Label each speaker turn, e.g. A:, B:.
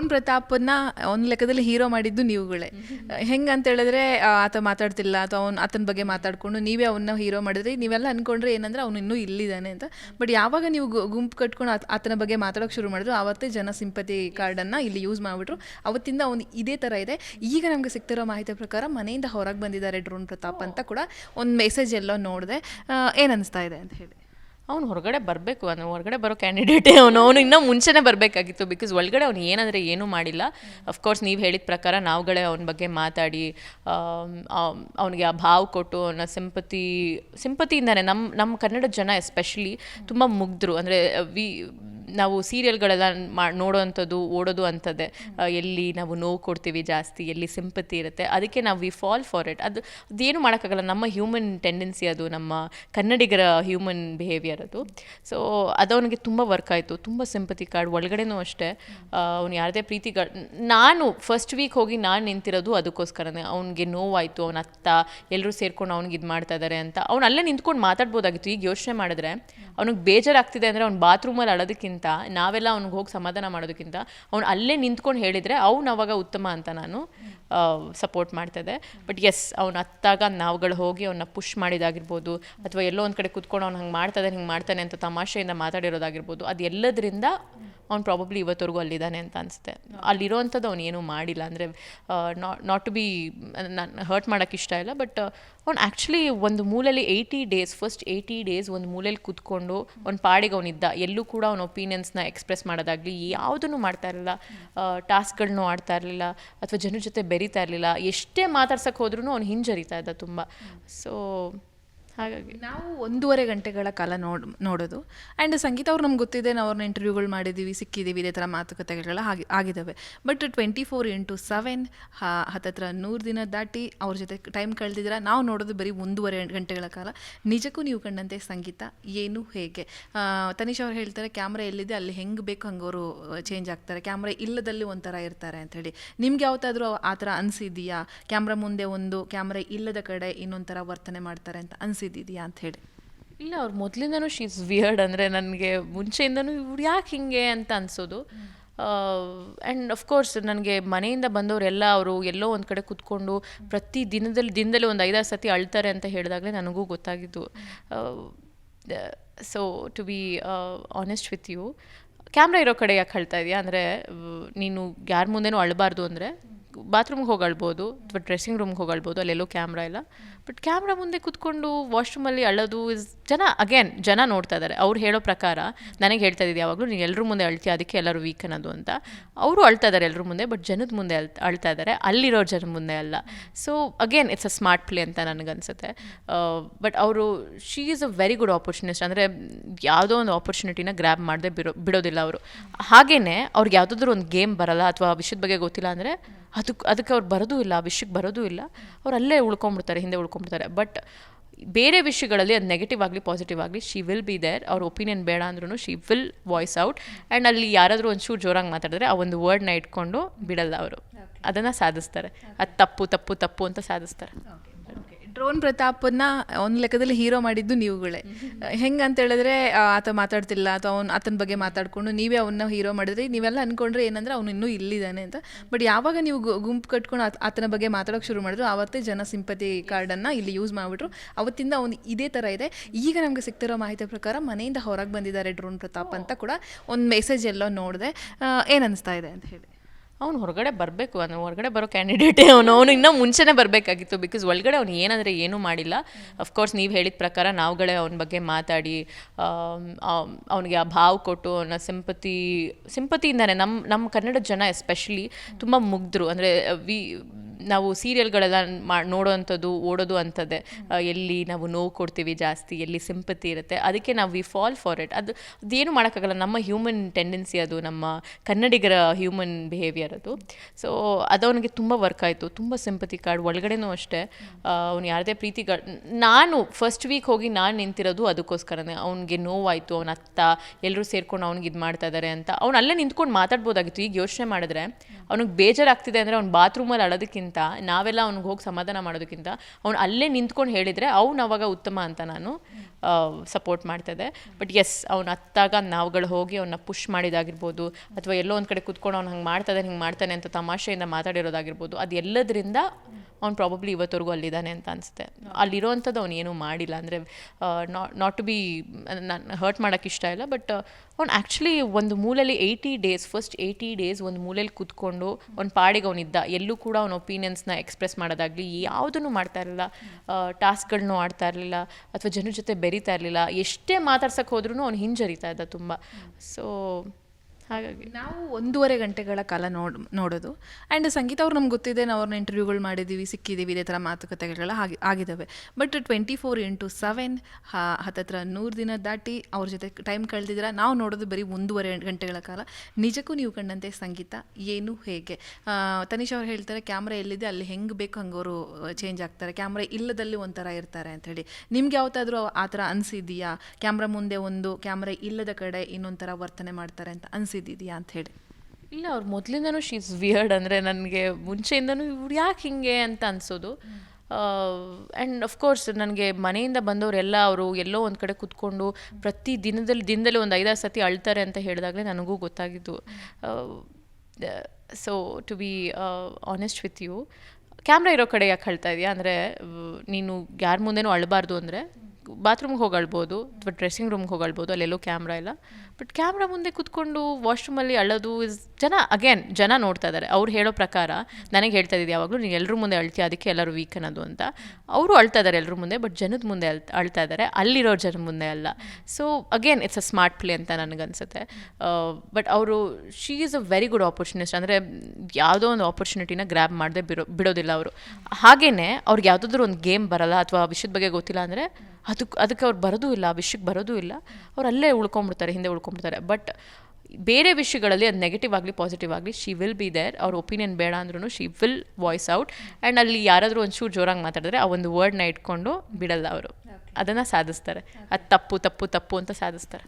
A: Drone ಪ್ರತಾಪನ್ನ ಒಂದು ಲೆಕ್ಕದಲ್ಲಿ hero ಮಾಡಿದ್ದು ನೀವುಗಳೇ. ಹೆಂಗೆ ಅಂತ ಹೇಳಿದ್ರೆ ಆತ ಮಾತಾಡ್ತಿಲ್ಲ ಅಥವಾ ಅವ್ನು ಆತನ ಬಗ್ಗೆ ಮಾತಾಡ್ಕೊಂಡು ನೀವೇ ಅವನ್ನ ಹೀರೋ ಮಾಡಿದ್ರಿ ನೀವೆಲ್ಲ ಅನ್ಕೊಂಡ್ರೆ ಏನಂದ್ರೆ ಅವನು ಇನ್ನೂ ಇಲ್ಲಿದ್ದಾನೆ ಅಂತ. ಬಟ್ ಯಾವಾಗ ನೀವು ಗು- ಗುಂಪು ಕಟ್ಕೊಂಡು ಆತ- ಆತನ ಬಗ್ಗೆ ಮಾತಾಡೋಕೆ ಶುರು ಮಾಡಿದ್ರು ಆವತ್ತೇ ಜನ ಸಿಂಪತಿ ಕಾರ್ಡನ್ನು ಇಲ್ಲಿ ಯೂಸ್ ಮಾಡಿಬಿಟ್ರು. ಅವತ್ತಿಂದ ಅವ್ನು ಇದೇ ಥರ ಇದೆ. ಈಗ ನಮಗೆ ಸಿಗ್ತಿರೋ ಮಾಹಿತಿ ಪ್ರಕಾರ ಮನೆಯಿಂದ ಹೊರಗೆ ಬಂದಿದ್ದಾರೆ ಡ್ರೋನ್ ಪ್ರತಾಪ್ ಅಂತ ಕೂಡ ಒಂದು ಮೆಸೇಜ್ ಎಲ್ಲ ನೋಡಿದೆ ಏನು ಅನಿಸ್ತಾ ಇದೆ ಅಂತ ಹೇಳಿ.
B: ಅವ್ನು ಹೊರಗಡೆ ಬರಬೇಕು ಅವನು ಹೊರಗಡೆ ಬರೋ ಕ್ಯಾಂಡಿಡೇಟೇ ಅವನು ಅವನು ಇನ್ನೂ ಮುಂಚೆನೇ ಬರಬೇಕಾಗಿತ್ತು ಬಿಕಾಸ್ ಒಳಗಡೆ ಅವ್ನು ಏನಂದರೆ ಏನೂ ಮಾಡಿಲ್ಲ. ಅಫ್ಕೋರ್ಸ್ ನೀವು ಹೇಳಿದ ಪ್ರಕಾರ ನಾವುಗಳೇ ಅವನ ಬಗ್ಗೆ ಮಾತಾಡಿ ಅವನಿಗೆ ಆ ಭಾವ ಕೊಟ್ಟು, ಅವನ ಸಿಂಪತಿ, ಸಿಂಪತಿಯಿಂದಾನೆ ನಮ್ಮ ನಮ್ಮ ಕನ್ನಡ ಜನ ಎಸ್ಪೆಷಲಿ ತುಂಬ ಮುಗ್ಧರು ಅಂದರೆ ವಿ ನಾವು ಸೀರಿಯಲ್ಗಳೆಲ್ಲ ಮಾ ನೋಡೋವಂಥದ್ದು ಓಡೋದು ಅಂಥದ್ದೇ. ಎಲ್ಲಿ ನಾವು ನೋವು ಕೊಡ್ತೀವಿ ಜಾಸ್ತಿ, ಎಲ್ಲಿ ಸಿಂಪತಿ ಇರುತ್ತೆ, ಅದಕ್ಕೆ ನಾವು ವಿ ಫಾಲ್ ಫಾರ್ ಇಟ್. ಅದು, ಅದೇನು ಮಾಡೋಕ್ಕಾಗಲ್ಲ, ನಮ್ಮ ಹ್ಯೂಮನ್ ಟೆಂಡೆನ್ಸಿ ಅದು, ನಮ್ಮ ಕನ್ನಡಿಗರ ಹ್ಯೂಮನ್ ಬಿಹೇವಿಯರ್ ಅದು. ಸೊ ಅದು ಅವನಿಗೆ ತುಂಬ ವರ್ಕ್ ಆಯಿತು, ತುಂಬ ಸಿಂಪತಿ ಕಾರ್ಡ್ ಒಳಗಡೆನೂ ಅಷ್ಟೇ. ಅವ್ನು ಯಾರದೇ ಪ್ರೀತಿ ನಾನು ಫಸ್ಟ್ ವೀಕ್ ಹೋಗಿ ನಾನು ನಿಂತಿರೋದು ಅದಕ್ಕೋಸ್ಕರನೇ. ಅವ್ನಿಗೆ ನೋವಾಯಿತು, ಅವನ ಅತ್ತ ಎಲ್ಲರೂ ಸೇರ್ಕೊಂಡು ಅವ್ನಿಗೆ ಇದು ಮಾಡ್ತಾ ಇದ್ದಾರೆ ಅಂತ. ಅವ್ನು ಅಲ್ಲೇ ನಿಂತ್ಕೊಂಡು ಮಾತಾಡ್ಬೋದಾಗಿತ್ತು. ಈಗ ಯೋಚನೆ ಮಾಡಿದ್ರೆ, ಅವ್ನಿಗೆ ಬೇಜಾರಾಗ್ತಿದೆ ಅಂದರೆ ಅವ್ನು ಬಾತ್ರೂಮಲ್ಲಿ ಅಳೋದಕ್ಕಿಂತ ನಾವೆಲ್ಲ ಅವ್ನಿಗೆ ಹೋಗಿ ಸಮಾಧಾನ ಮಾಡೋದಕ್ಕಿಂತ ಅವ್ನು ಅಲ್ಲೇ ನಿಂತ್ಕೊಂಡು ಹೇಳಿದರೆ ಅವ್ನು ಅವಾಗ ಉತ್ತಮ ಅಂತ ನಾನು ಸಪೋರ್ಟ್ ಮಾಡ್ತದೆ ಬಟ್ ಎಸ್ ಅವ್ನು ಅತ್ತಾಗ ನಾವುಗಳು ಹೋಗಿ ಅವನ್ನ ಪುಷ್ ಮಾಡಿದಾಗಿರ್ಬೋದು, ಅಥವಾ ಎಲ್ಲೋ ಒಂದು ಕಡೆ ಕುತ್ಕೊಂಡು ಅವ್ನು ಹಂಗೆ ಮಾಡ್ತಾನೆ ಹಿಂಗೆ ಮಾಡ್ತಾನೆ ಅಂತ ತಮಾಷೆಯಿಂದ ಮಾತಾಡಿರೋದಾಗಿರ್ಬೋದು ಅದು ಎಲ್ಲದರಿಂದ ಅವ್ನು ಪ್ರಾಬಬ್ಲಿ ಇವತ್ತವರೆಗೂ ಅಲ್ಲಿದ್ದಾನೆ ಅಂತ ಅನಿಸುತ್ತೆ. ಅಲ್ಲಿರೋವಂಥದ್ದು ಅವ್ನು ಏನೂ ಮಾಡಿಲ್ಲ. ಅಂದರೆ ನಾಟ್ ಟು ಬಿ ನಾನು ಹರ್ಟ್ ಮಾಡೋಕ್ಕೆ ಇಷ್ಟ ಇಲ್ಲ ಬಟ್ ಅವ್ನು ಆ್ಯಕ್ಚುಲಿ ಒಂದು ಮೂಲೆಯಲ್ಲಿ eighty days first eighty days ಒಂದು ಮೂಲೆಯಲ್ಲಿ ಕೂತ್ಕೊಂಡು ಒಂದು ಪಾಡಿಗೆ ಅವನಿದ್ದ ಎಲ್ಲೂ ಕೂಡ ಅವನ ಒಪಿನಿಯನ್ಸ್ನ ಎಕ್ಸ್ಪ್ರೆಸ್ ಮಾಡೋದಾಗಲಿ, ಯಾವುದನ್ನು ಮಾಡ್ತಾ ಇರಲಿಲ್ಲ. ಟಾಸ್ಕ್ಗಳನ್ನೂ ಆಡ್ತಾ ಇರಲಿಲ್ಲ, ಅಥವಾ ಜನರ ಜೊತೆ ಬೆರೀತಾ ಇರಲಿಲ್ಲ, ಎಷ್ಟೇ ಮಾತಾಡ್ಸಕ್ಕೆ ಹೋದ್ರೂ ಅವ್ನು ಹಿಂಜರಿತಾ ಇದ್ದ ತುಂಬ. ಸೊ ಹಾಗಾಗಿ.
A: ನಾವು ಒಂದೂವರೆ ಗಂಟೆಗಳ ಕಾಲ ನೋಡ್, ನೋಡೋದು. ಆ್ಯಂಡ್ ಸಂಗೀತ ಅವ್ರು ನಮ್ಗೆ ಗೊತ್ತಿದೆ, ನಾವು ಅವ್ರನ್ನ ಇಂಟರ್ವ್ಯೂಗಳು ಮಾಡಿದ್ದೀವಿ ಸಿಕ್ಕಿದ್ದೀವಿ ಇದೇ ಥರ ಮಾತುಕತೆಗಳೆಲ್ಲ ಆಗಿ ಆಗಿದ್ದಾವೆ but twenty four into seven ಹತ್ತತ್ರ ನೂರು ದಿನ ದಾಟಿ ಅವ್ರ ಜೊತೆ ಟೈಮ್ ಕಳೆದಿದ್ರೆ ನಾವು ನೋಡೋದು ಬರೀ ಒಂದೂವರೆ ಗಂಟೆಗಳ ಕಾಲ. ನಿಜಕ್ಕೂ ನೀವು ಕಂಡಂತೆ ಸಂಗೀತ, ಏನು, ಹೇಗೆ? ತನಿಷ್ ಅವ್ರು ಹೇಳ್ತಾರೆ, ಕ್ಯಾಮ್ರಾ ಎಲ್ಲಿದೆ, ಅಲ್ಲಿ ಹೆಂಗೆ ಬೇಕು ಹಂಗೆ ಅವರು ಚೇಂಜ್ ಆಗ್ತಾರೆ. ಕ್ಯಾಮ್ರಾ ಇಲ್ಲದಲ್ಲಿ ಒಂಥರ ಇರ್ತಾರೆ ಅಂಥೇಳಿ ನಿಮ್ಗೆ ಯಾವತ್ತಾದರೂ ಆ ಥರ ಅನಿಸಿದೆಯಾ? ಕ್ಯಾಮ್ರಾ ಮುಂದೆ ಒಂದು, ಕ್ಯಾಮ್ರಾ ಇಲ್ಲದ ಕಡೆ ಇನ್ನೊಂಥರ ವರ್ತನೆ ಮಾಡ್ತಾರೆ ಅಂತ ಅನಿಸಿದ್ಯಾ ಅಂತ ಹೇಳಿ.
B: ಇಲ್ಲ ಅವ್ರು ಮೊದಲಿಂದನೂ ಶೀಸ್ ವಿಯರ್ಡ್ ಅಂದರೆ ನನಗೆ ಮುಂಚೆಯಿಂದನೂ ಇವ್ರು ಯಾಕೆ ಹಿಂಗೆ ಅಂತ ಅನಿಸೋದು. ಆ್ಯಂಡ್ ಅಫ್ಕೋರ್ಸ್ ನನಗೆ ಮನೆಯಿಂದ ಬಂದವರೆಲ್ಲ ಅವರು ಎಲ್ಲೋ ಒಂದು ಕಡೆ ಕುತ್ಕೊಂಡು ಪ್ರತಿ ದಿನದಲ್ಲಿ ದಿನದಲ್ಲಿ ಒಂದು ಐದಾರು ಸತಿ ಅಳ್ತಾರೆ ಅಂತ ಹೇಳಿದಾಗಲೇ ನನಗೂ ಗೊತ್ತಾಗಿದ್ದು. So to be honest with you camera ಇರೋ ಕಡೆ ಯಾಕೆ ಅಳ್ತಾ ಇದೆಯಾ ಅಂದರೆ ನೀನು ಯಾರ ಮುಂದೆನೂ ಅಳಬಾರ್ದು ಅಂದರೆ ಬಾತ್ರೂಮ್ಗೆ ಹೋಗಳ್ಬೋದು, ಅಥವಾ ಡ್ರೆಸ್ಸಿಂಗ್ ರೂಮ್ಗೆ ಹೋಗಳ್ಬೋದು, ಅಲ್ಲೆಲ್ಲೋ ಕ್ಯಾಮ್ರಾ ಇಲ್ಲ ಬಟ್ ಕ್ಯಾಮ್ರಾ ಮುಂದೆ ಕುತ್ಕೊಂಡು ವಾಶ್ರೂಮಲ್ಲಿ ಅಳೋದು ಇಸ್ ಜನ ಅಗೇನ್ ಜನ ನೋಡ್ತಾ ಇದ್ದಾರೆ ಅವ್ರು ಹೇಳೋ ಪ್ರಕಾರ ನನಗೆ ಹೇಳ್ತಾ ಇದ್ದೀವಿ ಯಾವಾಗಲೂ, ನೀನು ಎಲ್ಲರ ಮುಂದೆ ಅಳ್ತೀಯ? ಅದಕ್ಕೆ ಎಲ್ಲರೂ ವೀಕ್ ಅನ್ನೋದು ಅಂತ. ಅವರು ಅಳ್ತಾ ಇದ್ದಾರೆ ಎಲ್ಲರೂ ಮುಂದೆ ಬಟ್ ಜನದ ಮುಂದೆ ಅಳ್, ಅಳ್ತಾ ಇದ್ದಾರೆ ಅಲ್ಲಿರೋ ಜನ ಮುಂದೆ ಅಲ್ಲ. So again it's a smart play ಅಂತ ನನಗನ್ಸುತ್ತೆ. ಬಟ್ ಅವರು she is a very good opportunist ಅಂದರೆ ಯಾವುದೋ ಒಂದು ಆಪರ್ಚುನಿಟಿನ ಗ್ರ್ಯಾಬ್ ಮಾಡದೆ ಬಿಡೋ ಬಿಡೋದಿಲ್ಲ ಅವರು. ಹಾಗೇ ಅವ್ರಿಗೆ ಯಾವುದಾದ್ರೂ ಒಂದು ಗೇಮ್ ಬರಲ್ಲ, ಅಥವಾ ವಿಷಯದ ಬಗ್ಗೆ ಗೊತ್ತಿಲ್ಲ ಅಂದರೆ ಅದಕ್ಕೆ ಅದಕ್ಕೆ ಅವ್ರು ಬರೋದೂ ಇಲ್ಲ ಆ ವಿಷಯಕ್ಕೆ ಬರೋದೂ ಇಲ್ಲ. ಅವ್ರು ಅಲ್ಲೇ ಉಳ್ಕೊಂಬಿಡ್ತಾರೆ ಹಿಂದೆ ಉಳ್ಕೊಂಬಿಡ್ತಾರೆ ಬಟ್ ಬೇರೆ ವಿಷಯಗಳಲ್ಲಿ ಅದು ನೆಗೆಟಿವ್ ಆಗಲಿ ಪಾಸಿಟಿವ್ ಆಗಲಿ ಶಿ ವಿಲ್ ಬಿ ದೇರ್ ಅವ್ರ ಒಪಿನಿಯನ್ ಬೇಡ ಅಂದ್ರೂ she will voice out and ಅಲ್ಲಿ ಯಾರಾದರೂ ಒಂಚೂರು ಜೋರಾಗಿ ಮಾತಾಡಿದ್ರೆ ಆ ಒಂದು ವರ್ಡ್ನ ಇಟ್ಕೊಂಡು ಬಿಡಲ್ಲ ಅವರು. ಅದನ್ನು ಸಾಧಿಸ್ತಾರೆ. ಅದು ತಪ್ಪು ತಪ್ಪು ತಪ್ಪು ಅಂತ ಸಾಧಿಸ್ತಾರೆ.
A: ಡ್ರೋನ್ ಪ್ರತಾಪನ್ನ ಒಂದು ಲೆಕ್ಕದಲ್ಲಿ ಹೀರೋ ಮಾಡಿದ್ದು ನೀವುಗಳೇ. ಹೆಂಗೆ ಅಂತ ಹೇಳಿದ್ರೆ ಆತ ಮಾತಾಡ್ತಿಲ್ಲ, ಅಥವಾ ಅವ್ನು, ಆತನ ಬಗ್ಗೆ ಮಾತಾಡ್ಕೊಂಡು ನೀವೇ ಅವನ್ನ ಹೀರೋ ಮಾಡಿದ್ರಿ, ನೀವೆಲ್ಲ ಅನ್ಕೊಂಡ್ರೆ ಏನಂದ್ರೆ ಅವನು ಇನ್ನೂ ಇಲ್ಲಿದ್ದಾನೆ ಅಂತ. ಬಟ್ ಯಾವಾಗ ನೀವು ಗುಂಪು ಕಟ್ಕೊಂಡು ಆತ- ಆತನ ಬಗ್ಗೆ ಮಾತಾಡೋಕೆ ಶುರು ಮಾಡಿದ್ರು ಆವತ್ತೇ ಜನ ಸಿಂಪತಿ ಕಾರ್ಡನ್ನು ಇಲ್ಲಿ ಯೂಸ್ ಮಾಡಿಬಿಟ್ರು. ಅವತ್ತಿಂದ ಅವ್ನು ಇದೇ ಥರ ಇದೆ. ಈಗ ನಮಗೆ ಸಿಗ್ತಿರೋ ಮಾಹಿತಿ ಪ್ರಕಾರ ಮನೆಯಿಂದ ಹೊರಗೆ ಬಂದಿದ್ದಾರೆ ಡ್ರೋನ್ ಪ್ರತಾಪ್ ಅಂತ ಕೂಡ ಒಂದು ಮೆಸೇಜ್ ಎಲ್ಲೋ ನೋಡಿದೆ ಏನು ಅನಿಸ್ತಾ ಇದೆ ಅಂತ ಹೇಳಿ.
B: ಅವ್ನು ಹೊರಗಡೆ ಬರಬೇಕು ಅಂದರೆ ಹೊರಗಡೆ ಬರೋ ಕ್ಯಾಂಡಿಡೇಟೇ ಅವನು ಅವನು ಇನ್ನೂ ಮುಂಚೆನೇ ಬರಬೇಕಾಗಿತ್ತು ಬಿಕಾಸ್ ಒಳಗಡೆ ಅವ್ನು ಏನಂದರೆ ಏನೂ ಮಾಡಿಲ್ಲ. ಅಫ್ಕೋರ್ಸ್ ನೀವು ಹೇಳಿದ ಪ್ರಕಾರ ನಾವುಗಳೇ ಅವನ ಬಗ್ಗೆ ಮಾತಾಡಿ ಅವನಿಗೆ ಆ ಭಾವ ಕೊಟ್ಟು, ಅವನ ಸಿಂಪತಿ ಸಿಂಪತಿಯಿಂದಾನೆ ನಮ್ಮ ನಮ್ಮ ಕನ್ನಡ ಜನ ಎಸ್ಪೆಷಲಿ ತುಂಬ ಮುಗ್ಧರು ಅಂದರೆ ವಿ ನಾವು ಸೀರಿಯಲ್ಗಳೆಲ್ಲ ಮಾ ನೋಡೋವಂಥದ್ದು ಓಡೋದು ಅಂಥದ್ದೇ. ಎಲ್ಲಿ ನಾವು ನೋವು ಕೊಡ್ತೀವಿ ಜಾಸ್ತಿ, ಎಲ್ಲಿ ಸಿಂಪತಿ ಇರುತ್ತೆ, ಅದಕ್ಕೆ ನಾವು ವಿ ಫಾಲ್ ಫಾರ್ ಇಟ್. ಅದು, ಅದೇನು ಮಾಡೋಕ್ಕಾಗಲ್ಲ, ನಮ್ಮ ಹ್ಯೂಮನ್ ಟೆಂಡೆನ್ಸಿ ಅದು, ನಮ್ಮ ಕನ್ನಡಿಗರ ಹ್ಯೂಮನ್ ಬಿಹೇವಿಯರ್ ಅದು. ಸೊ ಅದು ಅವನಿಗೆ ತುಂಬ ವರ್ಕ್ ಆಯಿತು, ತುಂಬ ಸಿಂಪತಿ ಕಾರ್ಡ್ ಒಳಗಡೆನೂ ಅಷ್ಟೇ. ಅವ್ನು ಯಾರದೇ ಪ್ರೀತಿ ಕಾರ್ಡ್ ನಾನು ಫಸ್ಟ್ ವೀಕ್ ಹೋಗಿ ನಾನು ನಿಂತಿರೋದು ಅದಕ್ಕೋಸ್ಕರನೇ. ಅವ್ನಿಗೆ ನೋವಾಯಿತು, ಅವನ ಅತ್ತ ಎಲ್ಲರೂ ಸೇರ್ಕೊಂಡು ಅವ್ನಿಗೆ ಇದು ಮಾಡ್ತಾ ಇದ್ದಾರೆ ಅಂತ. ಅವ್ನು ಅಲ್ಲೇ ನಿಂತ್ಕೊಂಡು ಮಾತಾಡ್ಬೋದಾಗಿತ್ತು. ಈಗ ಯೋಚನೆ ಮಾಡಿದ್ರೆ, ಅವ್ನಿಗೆ ಬೇಜಾರಾಗ್ತಿದೆ ಅಂದರೆ ಅವ್ನು ಬಾತ್ರೂಮಲ್ಲಿ ಅಳೋದಕ್ಕಿಂತ ಮಾಡೋದಕ್ಕಿಂತ ನಾವೆಲ್ಲ ಅವ್ನಿಗೆ ಹೋಗಿ ಸಮಾಧಾನ ಮಾಡೋದಕ್ಕಿಂತ ಅವ್ನು ಅಲ್ಲೇ ನಿಂತ್ಕೊಂಡು ಹೇಳಿದರೆ ಅವ್ನು ಅವಾಗ ಉತ್ತಮ ಅಂತ ನಾನು ಸಪೋರ್ಟ್ ಇದೆ ಬಟ್ ಎಸ್ ಅವ್ನು ಹತ್ತಾಗ ನಾವುಗಳು ಹೋಗಿ ಅವನ್ನ ಪುಷ್ ಮಾಡಿದಾಗಿರ್ಬೋದು, ಅಥವಾ ಎಲ್ಲೋ ಒಂದು ಕಡೆ ಕುತ್ಕೊಂಡು ಅವ್ನು ಹಂಗೆ ಮಾಡ್ತಾನೆ ಹಿಂಗೆ ಮಾಡ್ತಾನೆ ಅಂತ ತಮಾಷೆಯಿಂದ ಮಾತಾಡಿರೋದಾಗಿರ್ಬೋದು ಅದು ಎಲ್ಲದರಿಂದ ಅವ್ನು ಪ್ರಾಬಬ್ಲಿ ಇವತ್ತವರೆಗೂ ಅಲ್ಲಿದ್ದಾನೆ ಅಂತ ಅನಿಸುತ್ತೆ. ಅಲ್ಲಿರೋವಂಥದ್ದು ಅವ್ನು ಏನೂ ಮಾಡಿಲ್ಲ. ಅಂದರೆ ನಾಟ್ ಟು ಬಿ ನಾನು ಹರ್ಟ್ ಮಾಡೋಕ್ಕೆ ಇಷ್ಟ ಇಲ್ಲ ಬಟ್ ಅವ್ನು ಆ್ಯಕ್ಚುಲಿ ಒಂದು ಮೂಲೆಯಲ್ಲಿ eighty days first eighty days ಒಂದು ಮೂಲೆಯಲ್ಲಿ ಕೂತ್ಕೊಂಡು ಒಂದು ಪಾಡಿಗೆ ಅವನಿದ್ದ ಎಲ್ಲೂ ಕೂಡ ಅವ್ನ ಒಪಿನಿಯನ್ಸ್ನ ಎಕ್ಸ್ಪ್ರೆಸ್ ಮಾಡೋದಾಗಲಿ, ಯಾವುದನ್ನು ಮಾಡ್ತಾ ಇರಲಿಲ್ಲ. ಟಾಸ್ಕ್ಗಳನ್ನೂ ಆಡ್ತಾ ಇರಲಿಲ್ಲ, ಅಥವಾ ಜನರ ಜೊತೆ ಬೆರೀತಾ ಇರಲಿಲ್ಲ. ಎಷ್ಟೇ ಮಾತಾಡ್ಸಕ್ಕೆ ಹೋದ್ರೂ ಅವ್ನು ಹಿಂಜರಿತಾ ಇದ್ದ ತುಂಬ. ಸೊ ಹಾಗಾಗಿ.
A: ನಾವು ಒಂದೂವರೆ ಗಂಟೆಗಳ ಕಾಲ ನೋಡ್, ನೋಡೋದು. ಆ್ಯಂಡ್ ಸಂಗೀತ ಅವ್ರು ನಮ್ಗೆ ಗೊತ್ತಿದೆ, ನಾವು ಅವ್ರನ್ನ ಇಂಟರ್ವ್ಯೂಗಳು ಮಾಡಿದ್ದೀವಿ ಸಿಕ್ಕಿದ್ದೀವಿ ಇದೇ ಥರ ಮಾತುಕತೆಗಳೆಲ್ಲ ಆಗಿ ಆಗಿದ್ದಾವೆ but twenty four into seven ಹತ್ತತ್ರ ನೂರು ದಿನ ದಾಟಿ ಅವ್ರ ಜೊತೆ ಟೈಮ್ ಕಳೆದಿದ್ದೀರ ನಾವು ನೋಡೋದು ಬರೀ ಒಂದೂವರೆ ಗಂಟೆಗಳ ಕಾಲ. ನಿಜಕ್ಕೂ ನೀವು ಕಂಡಂತೆ ಸಂಗೀತ ಏನು ಹೇಗೆ? ತನಿಷ್ ಅವ್ರು ಹೇಳ್ತಾರೆ, ಕ್ಯಾಮ್ರಾ ಎಲ್ಲಿದೆ? ಅಲ್ಲಿ ಹೆಂಗೆ ಬೇಕು ಹಂಗೆ ಅವರು ಚೇಂಜ್ ಆಗ್ತಾರೆ. ಕ್ಯಾಮ್ರಾ ಇಲ್ಲದಲ್ಲಿ ಒಂಥರ ಇರ್ತಾರೆ ಅಂಥೇಳಿ ನಿಮ್ಗೆ ಯಾವತ್ತಾದರೂ ಆ ಥರ ಅನಿಸಿದೆಯಾ? ಕ್ಯಾಮ್ರಾ ಮುಂದೆ ಒಂದು, ಕ್ಯಾಮ್ರಾ ಇಲ್ಲದ ಕಡೆ ಇನ್ನೊಂಥರ ವರ್ತನೆ ಮಾಡ್ತಾರೆ ಅಂತ ಅನಿಸಿದ್ಯಾ? ಅಂತ ಹೇಳಿ.
B: ಇಲ್ಲ ಅವ್ರು ಮೊದಲಿಂದನೂ ಶೀಸ್ ವಿಯರ್ಡ್ ಅಂದರೆ ನನಗೆ ಮುಂಚೆಯಿಂದನೂ ಇವ್ರು ಯಾಕೆ ಹಿಂಗೆ ಅಂತ ಅನಿಸೋದು. ಆ್ಯಂಡ್ ಅಫ್ಕೋರ್ಸ್ ನನಗೆ ಮನೆಯಿಂದ ಬಂದವರೆಲ್ಲ ಅವರು ಎಲ್ಲೋ ಒಂದು ಕಡೆ ಕುತ್ಕೊಂಡು ಪ್ರತಿ ದಿನದಲ್ಲಿ ದಿನದಲ್ಲಿ ಒಂದು ಐದಾರು ಸತಿ ಅಳ್ತಾರೆ ಅಂತ ಹೇಳಿದಾಗಲೇ ನನಗೂ ಗೊತ್ತಾಗಿದ್ದು. So to be honest with you camera ಇರೋ ಕಡೆ ಯಾಕೆ ಅಳ್ತಾ ಇದೆಯಾ ಅಂದರೆ ನೀನು ಯಾರ ಮುಂದೆನೂ ಅಳಬಾರ್ದು ಅಂದರೆ ಬಾತ್ರೂಮ್ಗೆ ಹೋಗಳ್ಬೋದು, ಅಥವಾ ಡ್ರೆಸ್ಸಿಂಗ್ ರೂಮ್ಗೆ ಹೋಗಳ್ಬೋದು, ಅಲ್ಲೆಲ್ಲೋ ಕ್ಯಾಮ್ರಾ ಇಲ್ಲ ಬಟ್ ಕ್ಯಾಮ್ರಾ ಮುಂದೆ ಕುತ್ಕೊಂಡು ವಾಶ್ರೂಮಲ್ಲಿ ಅಳೋದು ಇಸ್ ಜನ ಅಗೇನ್ ಜನ ನೋಡ್ತಾ ಇದ್ದಾರೆ ಅವ್ರು ಹೇಳೋ ಪ್ರಕಾರ, ನನಗೆ ಹೇಳ್ತಾ ಇದ್ದೀವಿ ಯಾವಾಗಲೂ, ನೀನು ಎಲ್ಲರ ಮುಂದೆ ಅಳ್ತೀಯ, ಅದಕ್ಕೆ ಎಲ್ಲರೂ ವೀಕ್ ಅನ್ನೋದು ಅಂತ. ಅವರು ಅಳ್ತಾ ಇದ್ದಾರೆ ಎಲ್ಲರ ಮುಂದೆ ಬಟ್ ಜನದ ಮುಂದೆ ಅಳ್, ಅಳ್ತಾ ಇದ್ದಾರೆ ಅಲ್ಲಿರೋ ಜನ ಮುಂದೆ ಅಲ್ಲ. So again it's a smart play ಅಂತ ನನಗನ್ಸುತ್ತೆ. ಬಟ್ ಅವರು she is a very good opportunist ಅಂದರೆ, ಯಾವುದೋ ಒಂದು ಆಪರ್ಚುನಿಟಿನ ಗ್ರ್ಯಾಬ್ ಮಾಡದೆ ಬಿಡೋ ಬಿಡೋದಿಲ್ಲ ಅವರು. ಹಾಗೇ ಅವ್ರಿಗೆ ಯಾವುದಾದ್ರೂ ಒಂದು ಗೇಮ್ ಬರಲ್ಲ, ಅಥವಾ ವಿಷಯದ ಬಗ್ಗೆ ಗೊತ್ತಿಲ್ಲ ಅಂದರೆ ಅದಕ್ಕೆ ಅದಕ್ಕೆ ಅವ್ರು ಬರೋದೂ ಇಲ್ಲ ಆ ವಿಷಯಕ್ಕೆ ಬರೋದೂ ಇಲ್ಲ. ಅವ್ರು ಅಲ್ಲೇ ಉಳ್ಕೊಂಬಿಡ್ತಾರೆ ಹಿಂದೆ ಉಳ್ಕೊಂಬಿಡ್ತಾರೆ. ಬಟ್ ಬೇರೆ ವಿಷಯಗಳಲ್ಲಿ ಅದು ನೆಗೆಟಿವ್ ಆಗಲಿ ಪಾಸಿಟಿವ್ ಆಗಲಿ ಶಿ ವಿಲ್ ಬಿ ದೇರ್ ಅವ್ರ ಒಪಿನಿಯನ್ ಬೇಡ ಅಂದ್ರೂ she will voice out and ಅಲ್ಲಿ ಯಾರಾದರೂ ಒಂಚೂರು ಜೋರಾಗಿ ಮಾತಾಡಿದ್ರೆ ಆ ಒಂದು ವರ್ಡ್ನ ಇಟ್ಕೊಂಡು ಬಿಡಲ್ಲ ಅವರು. ಅದನ್ನು ಸಾಧಿಸ್ತಾರೆ. ಅದು ತಪ್ಪು ತಪ್ಪು ತಪ್ಪು ಅಂತ ಸಾಧಿಸ್ತಾರೆ.